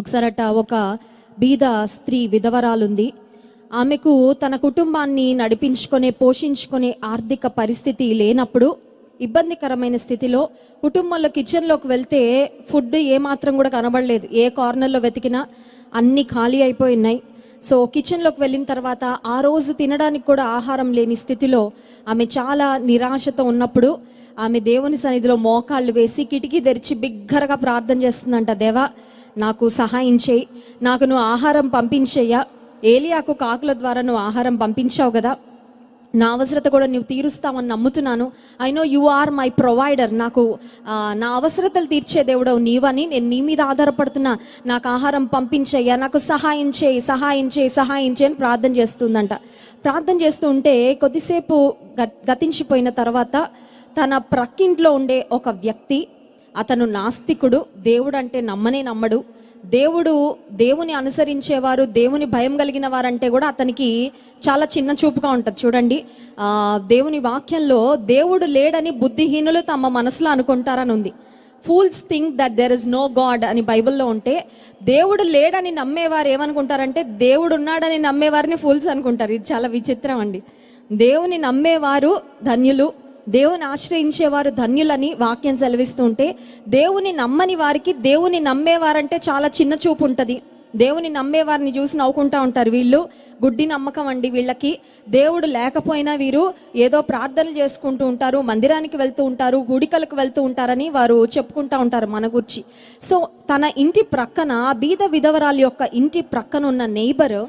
ఒకసారట ఒక బీద స్త్రీ విధవరాలుంది. ఆమెకు తన కుటుంబాన్ని నడిపించుకునే పోషించుకునే ఆర్థిక పరిస్థితి లేనప్పుడు ఇబ్బందికరమైన స్థితిలో కుటుంబంలో కిచెన్లోకి వెళ్తే ఫుడ్ ఏమాత్రం కూడా కనబడలేదు. ఏ కార్నర్లో వెతికినా అన్ని ఖాళీ అయిపోయి ఉన్నాయి సో కిచెన్లోకి వెళ్ళిన తర్వాత ఆ రోజు తినడానికి కూడా ఆహారం లేని స్థితిలో ఆమె చాలా నిరాశతో ఉన్నప్పుడు ఆమె దేవుని సన్నిధిలో మోకాళ్ళు వేసి కిటికీ తెరిచి బిగ్గరగా ప్రార్థన చేస్తుందంట దేవా నాకు సహాయం చేయి. నాకు నువ్వు ఆహారం పంపించేయ్యా. ఏలియాకు కాకుల ద్వారా నువ్వు ఆహారం పంపించావు కదా. నా అవసరత కూడా నువ్వు తీరుస్తావని నమ్ముతున్నాను. I know you are my provider నాకు నా అవసరతలు తీర్చే దేవుడవు నీవని నేను నీ మీద ఆధారపడుతున్నా. నాకు ఆహారం పంపించేయ్యా. నాకు సహాయం చేయి. సహాయం చేయి. సహాయం చేయి అని ప్రార్థన చేస్తుందంట. ప్రార్థన చేస్తూ ఉంటే కొద్దిసేపు గతించిపోయిన తర్వాత తన ప్రక్కింట్లో ఉండే ఒక వ్యక్తి అతను నాస్తికుడు దేవుడు అంటే నమ్మనే నమ్మడు. దేవుడు దేవుని అనుసరించేవారు దేవుని భయం కలిగిన వారంటే కూడా అతనికి చాలా చిన్న చూపుగా ఉంటుంది. చూడండి ఆ, దేవుని వాక్యంలో దేవుడు లేడని బుద్ధిహీనులు తమ మనసులో అనుకుంటారని ఉంది fools think that there is no God అని బైబిల్లో ఉంటే దేవుడు లేడని నమ్మేవారు ఏమనుకుంటారంటే దేవుడు ఉన్నాడని నమ్మేవారిని ఫూల్స్ అనుకుంటారు. ఇది చాలా విచిత్రం అండి. దేవుని నమ్మేవారు ధన్యులు దేవుని ఆశ్రయించేవారు ధన్యులని వాక్యం సెలవిస్తుంటే దేవుని నమ్మని వారికి దేవుని నమ్మేవారంటే చాలా చిన్న చూపు ఉంటుంది. దేవుని నమ్మేవారిని చూసి నవ్వుకుంటా ఉంటారు వీళ్ళు. గుడ్డి నమ్మకం అండి వీళ్ళకి. దేవుడు లేకపోయినా వీరు ఏదో ప్రార్థనలు చేసుకుంటూ ఉంటారు మందిరానికి వెళ్తూ ఉంటారు గుడికలకు వెళ్తూ ఉంటారని వారు చెప్పుకుంటా ఉంటారు మన గురించి. సో తన ఇంటి ప్రక్కన బీద విధవరాలు యొక్క ఇంటి ప్రక్కన ఉన్న neighbour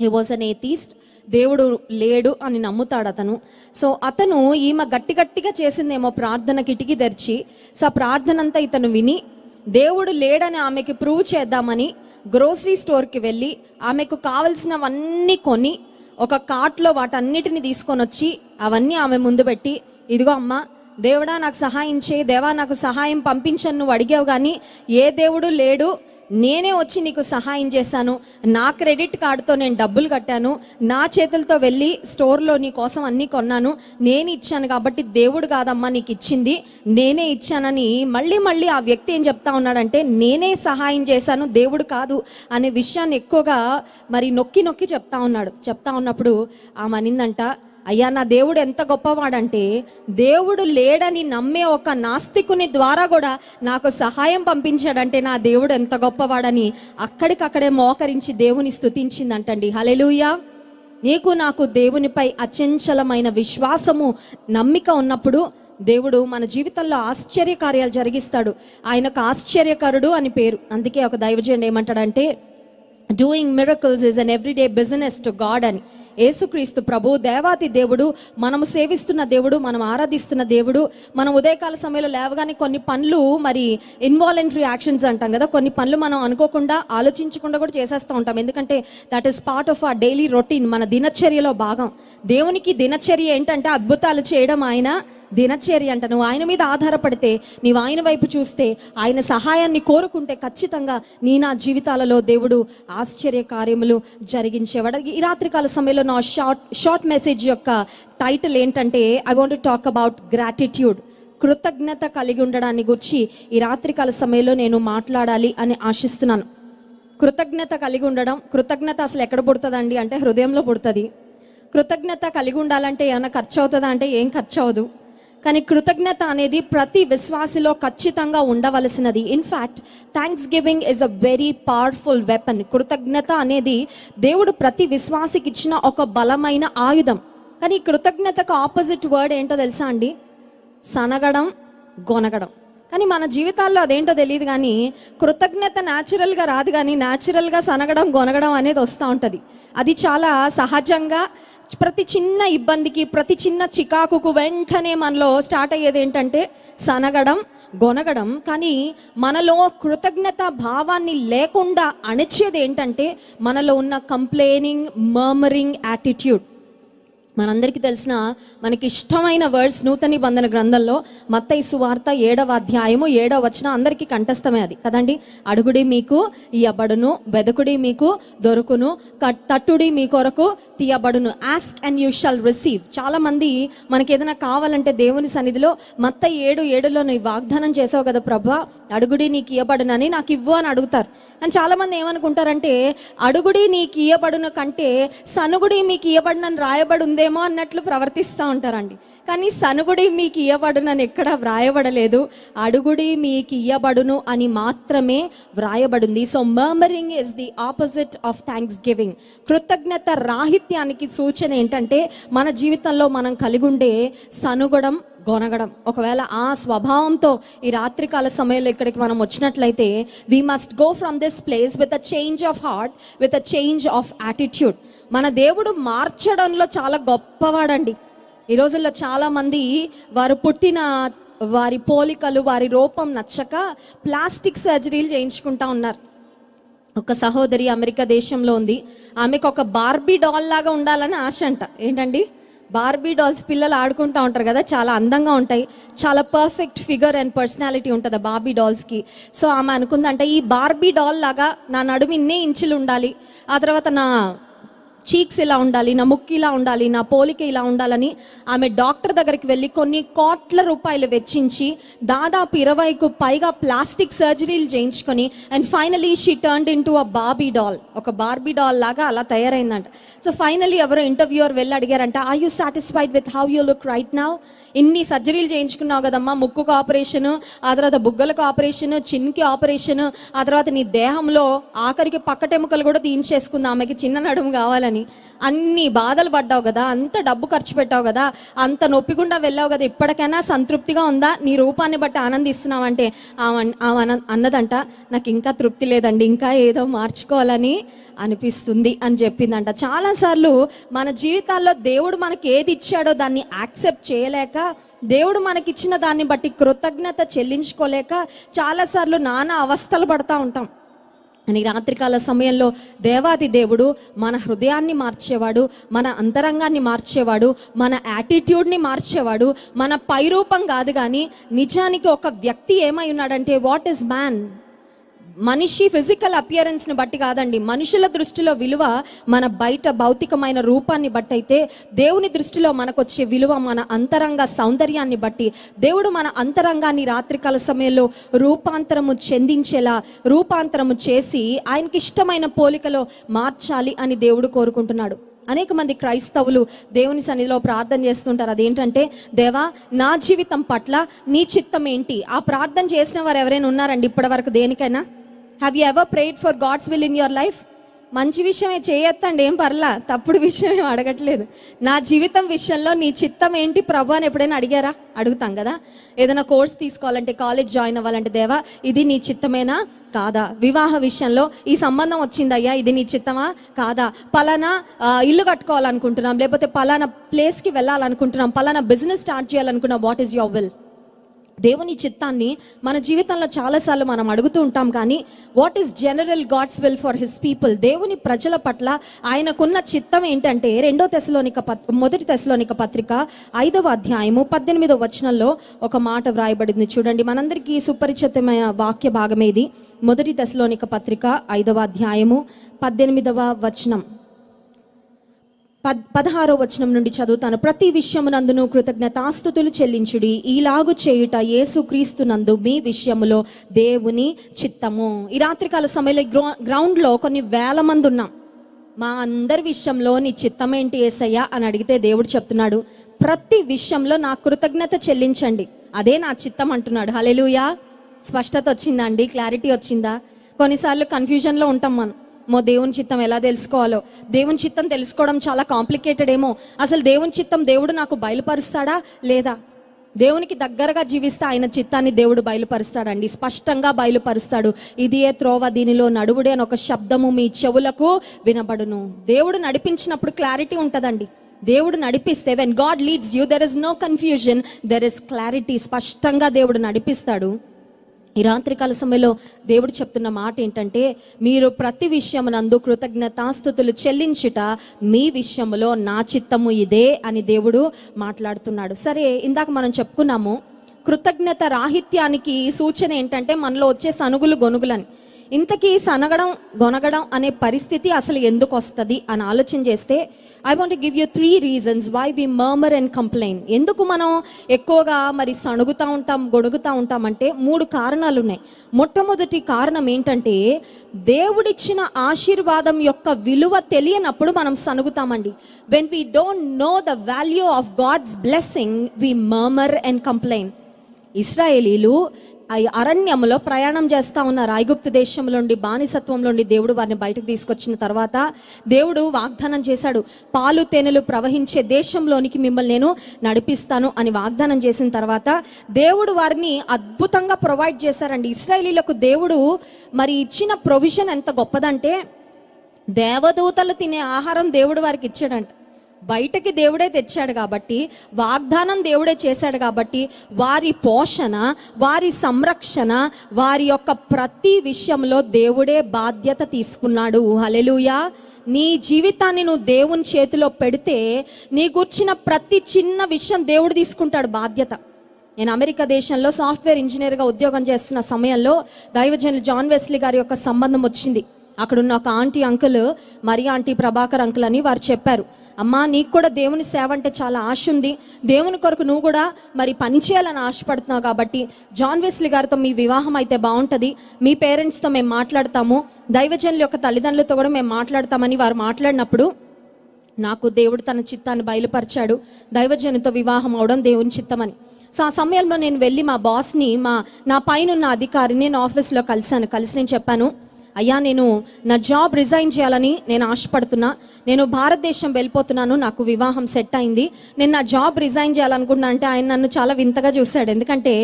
he was an atheist దేవుడు లేడు అని నమ్ముతాడు అతను. సో అతను ఈమె గట్టి గట్టిగా చేసిందేమో ప్రార్థన కిటికీ తెరిచి సో ఆ ప్రార్థన అంతా ఇతను విని దేవుడు లేడని ఆమెకి ప్రూవ్ చేద్దామని గ్రోసరీ స్టోర్కి వెళ్ళి ఆమెకు కావలసినవన్నీ కొని ఒక కార్ట్లో వాటన్నిటిని తీసుకొని వచ్చి అవన్నీ ఆమె ముందు పెట్టి ఇదిగో అమ్మా దేవుడా నాకు సహాయం చేయి దేవా నాకు సహాయం పంపించను నువ్వు అడిగావు కానీ ఏ దేవుడు లేడు నేనే వచ్చి నీకు సహాయం చేశాను. నా క్రెడిట్ కార్డుతో నేను డబ్బులు కట్టాను. నా చేతులతో వెళ్ళి స్టోర్లో నీ కోసం అన్నీ కొన్నాను. నేను ఇచ్చాను కాబట్టి దేవుడు కాదమ్మా నీకు ఇచ్చింది. నేనే ఇచ్చానని మళ్ళీ మళ్ళీ ఆ వ్యక్తి ఏం చెప్తా ఉన్నాడంటే నేనే సహాయం చేశాను దేవుడు కాదు అనే విషయాన్ని ఎక్కువగా మరి నొక్కి నొక్కి చెప్తా ఉన్నాడు. చెప్తా ఉన్నప్పుడు ఆమె అనిందంట అయ్యా నా దేవుడు ఎంత గొప్పవాడంటే దేవుడు లేడని నమ్మే ఒక నాస్తికుని ద్వారా కూడా నాకు సహాయం పంపించాడంటే నా దేవుడు ఎంత గొప్పవాడని అక్కడికక్కడే మోకరించి దేవుని స్థుతించిందంటండి హలెలుయా నీకు నాకు దేవునిపై అచంచలమైన విశ్వాసము నమ్మిక ఉన్నప్పుడు దేవుడు మన జీవితంలో ఆశ్చర్య కార్యాలు జరిగిస్తాడు. ఆయనకు ఆశ్చర్యకరుడు అని పేరు. అందుకే ఒక దైవజనుడు ఏమంటాడంటే doing miracles is an everyday business to God అని. యేసుక్రీస్తు ప్రభు దేవాతి దేవుడు మనము సేవిస్తున్న దేవుడు మనం ఆరాధిస్తున్న దేవుడు. మనం ఉదయకాల సమయంలో లేవగానే కొన్ని పనులు మరి ఇన్వాలంటరీ యాక్షన్స్ అంటాం కదా కొన్ని పనులు మనం అనుకోకుండా ఆలోచించకుండా కూడా చేసేస్తూ ఉంటాం. ఎందుకంటే that is part of a daily routine మన దినచర్యలో భాగం. దేవునికి దినచర్య ఏంటంటే అద్భుతాలు చేయడం ఆయన. దినచర్య అంట. నువ్వు ఆయన మీద ఆధారపడితే నీవు ఆయన వైపు చూస్తే ఆయన సహాయాన్ని కోరుకుంటే ఖచ్చితంగా నీ నా జీవితాలలో దేవుడు ఆశ్చర్య కార్యములు జరిగించేవాడు. ఈ రాత్రికాల సమయంలో నా షార్ట్ షార్ట్ మెసేజ్ యొక్క టైటిల్ ఏంటంటే I want talk about gratitude కృతజ్ఞత కలిగి ఉండడాన్ని గురించి ఈ రాత్రికాల సమయంలో నేను మాట్లాడాలి అని ఆశిస్తున్నాను. కృతజ్ఞత కలిగి ఉండడం కృతజ్ఞత అసలు ఎక్కడ పుడుతుందండి అంటే హృదయంలో పుడుతుంది. కృతజ్ఞత కలిగి ఉండాలంటే ఏమైనా ఖర్చు అవుతుందా అంటే ఏం ఖర్చు అవ్వదు కానీ కృతజ్ఞత అనేది ప్రతి విశ్వాసిలో ఖచ్చితంగా ఉండవలసినది. In fact thanksgiving is a very powerful weapon కృతజ్ఞత అనేది దేవుడు ప్రతి విశ్వాసికి ఇచ్చిన ఒక బలమైన ఆయుధం. కానీ కృతజ్ఞతకు ఆపోజిట్ వర్డ్ ఏంటో తెలుసా అండి? సనగడం గొనగడం. కానీ మన జీవితాల్లో అదేంటో తెలియదు కానీ కృతజ్ఞత న్యాచురల్గా రాదు కానీ న్యాచురల్గా సనగడం గొనగడం అనేది వస్తూ ఉంటుంది. అది చాలా సహజంగా ప్రతి చిన్న ఇబ్బందికి ప్రతి చిన్న చికాకుకు వెంటనే మనలో స్టార్ట్ అయ్యేది ఏంటంటే సనగడం గొనగడం. కానీ మనలో కృతజ్ఞత భావాన్ని లేకుండా అణిచేది ఏంటంటే మనలో ఉన్న కంప్లైనింగ్ మర్మరింగ్ యాటిట్యూడ్ మనందరికీ తెలిసిన మనకి ఇష్టమైన వర్డ్స్ నూతన నిబంధన గ్రంథంలో మత్తయి సువార్త ఏడవ అధ్యాయము ఏడవ వచనం అందరికీ కంఠస్థమే అది. కదండి? అడుగుడి మీకు ఇయ్యబడును బెదకుడి మీకు దొరుకును కట్- తట్టుడి మీ కొరకు తీయబడును. Ask and you shall receive చాలా మంది మనకి ఏదైనా కావాలంటే దేవుని సన్నిధిలో మత్త ఏడు ఏడులో నువ్వు వాగ్దానం చేసావు కదా ప్రభా అడుగుడి నీకు ఇవ్వబడునని నాకు ఇవ్వు అని అడుగుతారు. అని చాలామంది ఏమనుకుంటారంటే అడుగుడి నీకు ఇయ్యబడును కంటే సనుగుడి మీకు ఇయ్యబడునని రాయబడి ఉందేమో అన్నట్లు ప్రవర్తిస్తూ ఉంటారండి. కానీ సనుగుడి మీకు ఇయ్యబడునని ఎక్కడ వ్రాయబడలేదు. అడుగుడి మీకు ఇయ్యబడును అని మాత్రమే వ్రాయబడింది. So murmuring is the opposite of thanksgiving కృతజ్ఞత రాహిత్యానికి సూచన ఏంటంటే మన జీవితంలో మనం కలిగి ఉండే సనుగడం గొనగడం. ఒకవేళ ఆ స్వభావంతో ఈ రాత్రికాల సమయంలో ఇక్కడికి మనం వచ్చినట్లయితే we must go from this place with a change of heart with a change of attitude మన దేవుడు మార్చడంలో చాలా గొప్పవాడండి. ఈ రోజుల్లో చాలా మంది వారు పుట్టిన వారి పోలికలు వారి రూపం నచ్చక ప్లాస్టిక్ సర్జరీలు చేయించుకుంటా ఉన్నారు. ఒక సహోదరి అమెరికా దేశంలో ఉంది. ఆమెకు ఒక బార్బీ డాల్ లాగా ఉండాలని ఆశ అంట. ఏంటండి? బార్బీ డాల్స్ పిల్లలు ఆడుకుంటా ఉంటారు కదా చాలా అందంగా ఉంటాయి. చాలా పర్ఫెక్ట్ ఫిగర్ అండ్ పర్సనాలిటీ ఉంటుంది ఆ బార్బీ డాల్స్కి సో ఆమె అనుకుందంటే ఈ బార్బీ డాల్ లాగా నా నడుము ఇన్నే ఇంచులు ఉండాలి. ఆ తర్వాత నా చీక్స్ ఇలా ఉండాలి నా ముక్కు ఇలా ఉండాలి నా పోలిక ఇలా ఉండాలని ఆమె డాక్టర్ దగ్గరికి వెళ్ళి కొన్ని కోట్ల రూపాయలు వెచ్చించి దాదాపు ఇరవైకు పైగా ప్లాస్టిక్ సర్జరీలు చేయించుకొని and finally she turned into a Barbie doll ఒక బార్బీ డాల్ లాగా అలా తయారైందంట. సో ఫైనలీ ఎవరో ఇంటర్వ్యూర్ వెళ్ళి అడిగారంట I you satisfied with how you look right now ఇన్ని సర్జరీలు చేయించుకున్నావు కదమ్మా. ముక్కుకు ఆపరేషన్ ఆ తర్వాత బుగ్గలకు ఆపరేషన్ చిన్కి ఆపరేషన్ ఆ తర్వాత నీ దేహంలో ఆఖరికి పక్కటెముకలు కూడా తీయించేసుకుంది. ఆమెకి చిన్న నడుము కావాలని. అన్ని బాధలు పడ్డావు కదా. అంత డబ్బు ఖర్చు పెట్టావు కదా. అంత నొప్పికుండా వెళ్ళావు కదా. ఇప్పటికైనా సంతృప్తిగా ఉందా? నీ రూపాన్ని బట్టి ఆనందిస్తున్నావు అంటే అన్నదంట నాకు ఇంకా తృప్తి లేదండి. ఇంకా ఏదో మార్చుకోవాలని అనిపిస్తుంది అని చెప్పిందంట. చాలాసార్లు మన జీవితాల్లో దేవుడు మనకి ఏది ఇచ్చాడో దాన్ని యాక్సెప్ట్ చేయలేక దేవుడు మనకిచ్చిన దాన్ని బట్టి కృతజ్ఞత చెల్లించుకోలేక చాలాసార్లు నానా అవస్థలు పడతా ఉంటాం. అని రాత్రికాల సమయంలో దేవాది దేవుడు మన హృదయాన్ని మార్చేవాడు మన అంతరంగాన్ని మార్చేవాడు మన యాటిట్యూడ్ని మార్చేవాడు మన పైరూపం కాదు కానీ నిజానికి ఒక వ్యక్తి ఏమై ఉన్నాడంటే వాట్ ఇస్ మ్యాన్? మనిషి ఫిజికల్ అపియరెన్స్ని బట్టి కాదండి. మనుషుల దృష్టిలో విలువ మన బయట భౌతికమైన రూపాన్ని బట్టి అయితే దేవుని దృష్టిలో మనకొచ్చే విలువ మన అంతరంగ సౌందర్యాన్ని బట్టి దేవుడు మన అంతరంగాన్ని రాత్రికాల సమయంలో రూపాంతరము చెందించేలా రూపాంతరము చేసి ఆయనకి ఇష్టమైన పోలికలో మార్చాలి అని దేవుడు కోరుకుంటున్నాడు. అనేక మంది క్రైస్తవులు దేవుని సన్నిధిలో ప్రార్థన చేస్తుంటారు. అదేంటంటే దేవా నా జీవితం పట్ల నీ చిత్తం ఏంటి? ఆ ప్రార్థన చేసిన వారు ఎవరైనా ఉన్నారండి ఇప్పటి వరకు దేనికైనా? Have you ever prayed for God's will in your life మంచి విషయమే చేయొత్తండి ఏం పర్లా? తప్పుడు విషయం ఏం అడగట్లేదు. నా జీవితం విషయంలో నీ చిత్తం ఏంటి ప్రభు అని ఎప్పుడైనా అడిగారా? అడుగుతాం కదా. ఏదైనా కోర్స్ తీసుకోవాలంటే కాలేజ్ జాయిన్ అవ్వాలంటే దేవా ఇది నీ చిత్తమేనా? కాదా. వివాహ విషయంలో ఈ సంబంధం వచ్చిందయ్యా ఇది నీ చిత్తమా? కాదా. పలానా ఇల్లు కట్టుకోవాలనుకుంటున్నాం లేకపోతే పలానా ప్లేస్కి వెళ్ళాలనుకుంటున్నాం పలానా బిజినెస్ స్టార్ట్ చేయాలనుకున్నాం వాట్ ఈస్ యువర్ విల్ దేవుని చిత్తాన్ని మన జీవితంలో చాలాసార్లు మనం అడుగుతూ ఉంటాం కానీ what is general God's will for his people దేవుని ప్రజల పట్ల ఆయనకున్న చిత్తం ఏంటంటే రెండో తెశలోనిక పత్ మొదటి తెశలోనిక పత్రిక ఐదవ అధ్యాయము పద్దెనిమిదవ వచనంలో ఒక మాట వ్రాయబడింది. చూడండి మనందరికీ సుపరిచితమైన వాక్య భాగమేది. మొదటి దశలోనిక పత్రిక ఐదవ అధ్యాయము పద్దెనిమిదవ వచనం. పద్ పదహారో వచనం నుండి చదువుతాను. ప్రతి విషయమునందును కృతజ్ఞతాస్తుతులు చెల్లించుడి. ఈలాగు చేయుట యేసుక్రీస్తు నందు మీ విషయములో దేవుని చిత్తము. ఈ రాత్రికాల సమయంలో గ్రౌ- గ్రౌండ్లో కొన్ని వేల మంది ఉన్నాం. మా అందరి విషయంలో నీ చిత్తం ఏంటి ఏసయ్యా అని అడిగితే దేవుడు చెప్తున్నాడు ప్రతి విషయంలో నా కృతజ్ఞత చెల్లించండి. అదే నా చిత్తం అంటున్నాడు. హలెలుయా స్పష్టత వచ్చిందా అండి? క్లారిటీ వచ్చిందా? కొన్నిసార్లు కన్ఫ్యూజన్లో ఉంటాం మనం. మో దేవుని చిత్తం ఎలా తెలుసుకోవాలో. దేవుని చిత్తం తెలుసుకోవడం చాలా కాంప్లికేటెడ్ ఏమో. అసలు దేవుని చిత్తం దేవుడు నాకు బయలుపరుస్తాడా లేదా? దేవునికి దగ్గరగా జీవిస్తే ఆయన చిత్తాన్ని దేవుడు బయలుపరుస్తాడండి. స్పష్టంగా బయలుపరుస్తాడు. ఇదియే త్రోవ దీనిలో నడువుడే అని ఒక శబ్దము మీ చెవులకు వినబడును. దేవుడు నడిపించినప్పుడు క్లారిటీ ఉంటుందండి. దేవుడు నడిపిస్తే when God leads you there is no confusion there is clarity స్పష్టంగా దేవుడు నడిపిస్తాడు. ఈ రాత్రికాల సమయంలో దేవుడు చెప్తున్న మాట ఏంటంటే మీరు ప్రతి విషయమునందు కృతజ్ఞతాస్థుతులు చెల్లించుట మీ విషయంలో నా చిత్తము ఇదే అని దేవుడు మాట్లాడుతున్నాడు. సరే ఇందాక మనం చెప్పుకున్నాము కృతజ్ఞత రాహిత్యానికి సూచన ఏంటంటే మనలో వచ్చే సనుగులు గొనుగులని. ఇంతకీ సనగడం గొనగడం అనే పరిస్థితి అసలు ఎందుకు వస్తుంది అని ఆలోచన చేస్తే I want give you three reasons why we murmur and complain ఎందుకు మనం ఎక్కువగా మరి సణుగుతూ ఉంటాం గొడుగుతూ ఉంటాం అంటే మూడు కారణాలు ఉన్నాయి. మొట్టమొదటి కారణం ఏంటంటే దేవుడిచ్చిన ఆశీర్వాదం యొక్క విలువ తెలియనప్పుడు మనం సణుగుతామండి. When we don't know the value of God's blessing we murmur and complain ఇస్రాయేలీలు అరణ్యంలో ప్రయాణం చేస్తా ఉన్నారు. ఐగుప్తు దేశంలో నుండి బానిసత్వంలో నుండి దేవుడు వారిని బయటకు తీసుకొచ్చిన తర్వాత దేవుడు వాగ్దానం చేశాడు. పాలు తేనెలు ప్రవహించే దేశంలోనికి మిమ్మల్ని నేను నడిపిస్తాను అని వాగ్దానం చేసిన తర్వాత దేవుడు వారిని అద్భుతంగా ప్రొవైడ్ చేశారండి. ఇస్రాయలీలకు దేవుడు మరి ఇచ్చిన ప్రొవిజన్ ఎంత గొప్పదంటే దేవదూతలు తినే ఆహారం దేవుడు వారికి ఇచ్చాడంట. బయటకి దేవుడే తెచ్చాడు కాబట్టి వాగ్దానం దేవుడే చేశాడు కాబట్టి వారి పోషణ వారి సంరక్షణ వారి యొక్క ప్రతి విషయంలో దేవుడే బాధ్యత తీసుకున్నాడు. హలెలుయా నీ జీవితాన్ని నువ్వు దేవుని చేతిలో పెడితే నీ గుర్చిన ప్రతి చిన్న విషయం దేవుడు తీసుకుంటాడు బాధ్యత. నేను అమెరికా దేశంలో సాఫ్ట్వేర్ ఇంజనీర్గా ఉద్యోగం చేస్తున్న సమయంలో దైవజనులు జాన్ వెస్లీ గారి యొక్క సంబంధం వచ్చింది. అక్కడున్న ఒక ఆంటీ అంకుల్ మరి ఆంటీ ప్రభాకర్ అంకుల్ అని వారు చెప్పారు. అమ్మా నీకు కూడా దేవుని సేవ అంటే చాలా ఆశ ఉంది. దేవుని కొరకు నువ్వు కూడా మరి పని చేయాలని ఆశపడుతున్నావు కాబట్టి జాన్ వెస్లీ గారితో మీ వివాహం అయితే బాగుంటుంది. మీ పేరెంట్స్తో మేము మాట్లాడతాము. దైవజనుల యొక్క తల్లిదండ్రులతో కూడా మేము మాట్లాడతామని వారు మాట్లాడినప్పుడు నాకు దేవుడు తన చిత్తాన్ని బయలుపరిచాడు. దైవజనుతో వివాహం అవడం దేవుని చిత్తమని. సో ఆ సమయంలో నేను వెళ్ళి మా బాస్ని మా నా పైన ఉన్న అధికారిని నేను ఆఫీస్లో కలిశాను. కలిసి నేను చెప్పాను అయ్యా నేను నా జాబ్ రిజైన్ చేయాలని నేను ఆశపడుతున్నా. నేను భారతదేశం వెళ్ళిపోతున్నాను నాకు వివాహం సెట్ అయింది. నేను నా జాబ్ రిజైన్ చేయాలనుకుంటున్నా అంటే ఆయన నన్ను చాలా వింతగా చూశాడు. ఎందుకంటే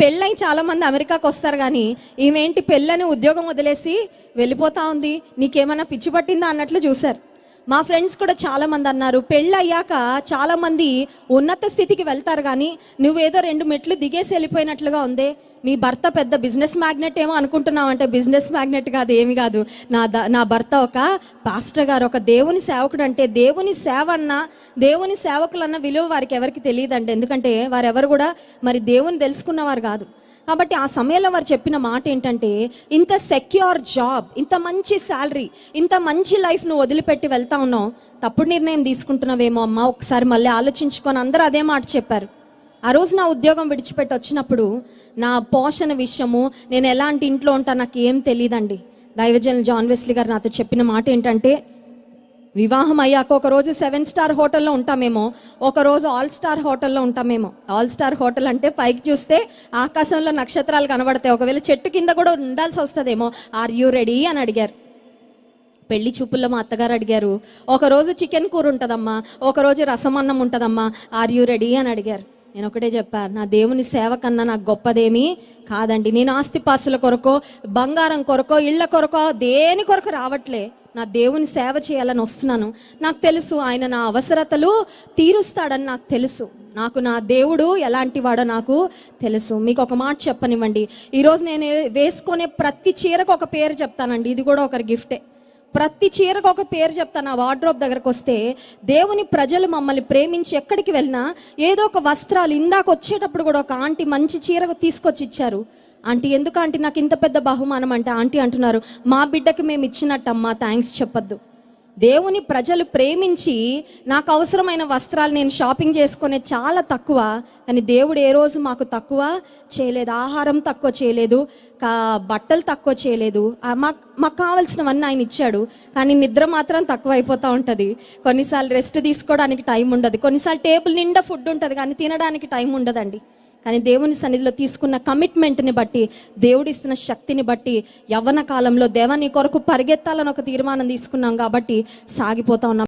పెళ్ళై చాలా మంది అమెరికాకు వస్తారు కానీ ఈమెంటి పెళ్ళని ఉద్యోగం వదిలేసి వెళ్ళిపోతా ఉంది. నీకేమైనా పిచ్చి పట్టిందా అన్నట్లు చూశారు. మా ఫ్రెండ్స్ కూడా చాలా మంది అన్నారు పెళ్ళి అయ్యాక చాలా మంది ఉన్నత స్థితికి వెళ్తారు కానీ నువ్వేదో రెండు మెట్లు దిగేసి వెళ్ళిపోయినట్లుగా ఉందే. మీ భర్త పెద్ద బిజినెస్ మ్యాగ్నెట్ ఏమో అనుకుంటున్నావు అంటే బిజినెస్ మ్యాగ్నెట్ కాదు ఏమి కాదు. నా ద- నా భర్త ఒక పాస్టర్ గారు ఒక దేవుని సేవకుడు అంటే దేవుని సేవ అన్న దేవుని సేవకులన్న విలువ వారికి ఎవరికి తెలియదండి. ఎందుకంటే వారెవరు కూడా మరి దేవుని తెలుసుకున్నవారు కాదు. కాబట్టి ఆ సమయంలో వారు చెప్పిన మాట ఏంటంటే ఇంత సెక్యూర్ జాబ్ ఇంత మంచి శాలరీ ఇంత మంచి లైఫ్ నువ్వు వదిలిపెట్టి వెళ్తా ఉన్నావు తప్పుడు నిర్ణయం తీసుకుంటున్నావేమో అమ్మ ఒకసారి మళ్ళీ ఆలోచించుకొని అందరూ అదే మాట చెప్పారు. ఆ రోజు నా ఉద్యోగం విడిచిపెట్టి వచ్చినప్పుడు నా పోషణ విషయము నేను ఎలాంటి ఇంట్లో ఉంటా నాకు ఏం తెలియదండి దైవజన్ జాన్ వెస్లీ గారు నాతో చెప్పిన మాట ఏంటంటే వివాహం అయ్యాక ఒక రోజు సెవెన్ స్టార్ హోటల్లో ఉంటామేమో ఒక రోజు ఆల్ స్టార్ హోటల్లో ఉంటామేమో. ఆల్ స్టార్ హోటల్ అంటే పైకి చూస్తే ఆకాశంలో నక్షత్రాలు కనబడతాయి. ఒకవేళ చెట్టు కింద కూడా ఉండాల్సి వస్తుందేమో. ఆర్ యూ రెడీ అని అడిగారు. పెళ్ళి చూపుల్లో మా అత్తగారు అడిగారు. ఒకరోజు చికెన్ కూర ఉంటుందమ్మా. ఒకరోజు రసం అన్నం ఉంటుందమ్మా. ఆర్ యూ రెడీ అని అడిగారు. నేను ఒకటే చెప్పా నా దేవుని సేవ కన్నా నాకు గొప్పదేమీ కాదండి. నేను ఆస్తిపాస్తుల కొరకో బంగారం కొరకో ఇళ్ళ కొరకో దేని కొరకు రావట్లే? నా దేవుని సేవ చేయాలని వస్తున్నాను. నాకు తెలుసు ఆయన నా అవసరతలు తీరుస్తాడని నాకు తెలుసు. నాకు నా దేవుడు ఎలాంటి వాడో నాకు తెలుసు. మీకు ఒక మాట చెప్పనివ్వండి. ఈరోజు నేను వేసుకునే ప్రతి చీరకు ఒక పేరు చెప్తానండి. ఇది కూడా ఒకరి గిఫ్టే ప్రతి చీరకు ఒక పేరు చెప్తాను ఆ వార్డ్రోబ్ దగ్గరకు వస్తే దేవుని ప్రజలు మమ్మల్ని ప్రేమించి ఎక్కడికి వెళ్ళినా ఏదో ఒక వస్త్రాలు ఇందాక వచ్చేటప్పుడు కూడా ఒక ఆంటీ మంచి చీర తీసుకొచ్చి ఇచ్చారు. ఆంటీ ఎందుకు ఆంటీ? నాకు ఇంత పెద్ద బహుమానం అంటే ఆంటీ అంటున్నారు. మా బిడ్డకి మేము ఇచ్చినట్టమ్మా థ్యాంక్స్ చెప్పొద్దు. దేవుని ప్రజలు ప్రేమించి నాకు అవసరమైన వస్త్రాలు నేను షాపింగ్ చేసుకునే చాలా తక్కువ కానీ దేవుడు ఏ రోజు మాకు తక్కువ చేయలేదు. ఆహారం తక్కువ చేయలేదు కా బట్టలు తక్కువ చేయలేదు. మాకు మాకు కావాల్సినవన్నీ ఆయన ఇచ్చాడు కానీ నిద్ర మాత్రం తక్కువ అయిపోతూ ఉంటుంది. కొన్నిసార్లు రెస్ట్ తీసుకోవడానికి టైం ఉండదు. కొన్నిసార్లు టేబుల్ నిండా ఫుడ్ ఉంటుంది కానీ తినడానికి టైం ఉండదండి. కానీ దేవుని సన్నిధిలో తీసుకున్న కమిట్మెంట్ని బట్టి దేవుడిస్తున్న శక్తిని బట్టి యవ్వన కాలంలో దేవాన్ని కొరకు పరిగెత్తాలని ఒక తీర్మానం తీసుకున్నాం కాబట్టి సాగిపోతా ఉన్నాం.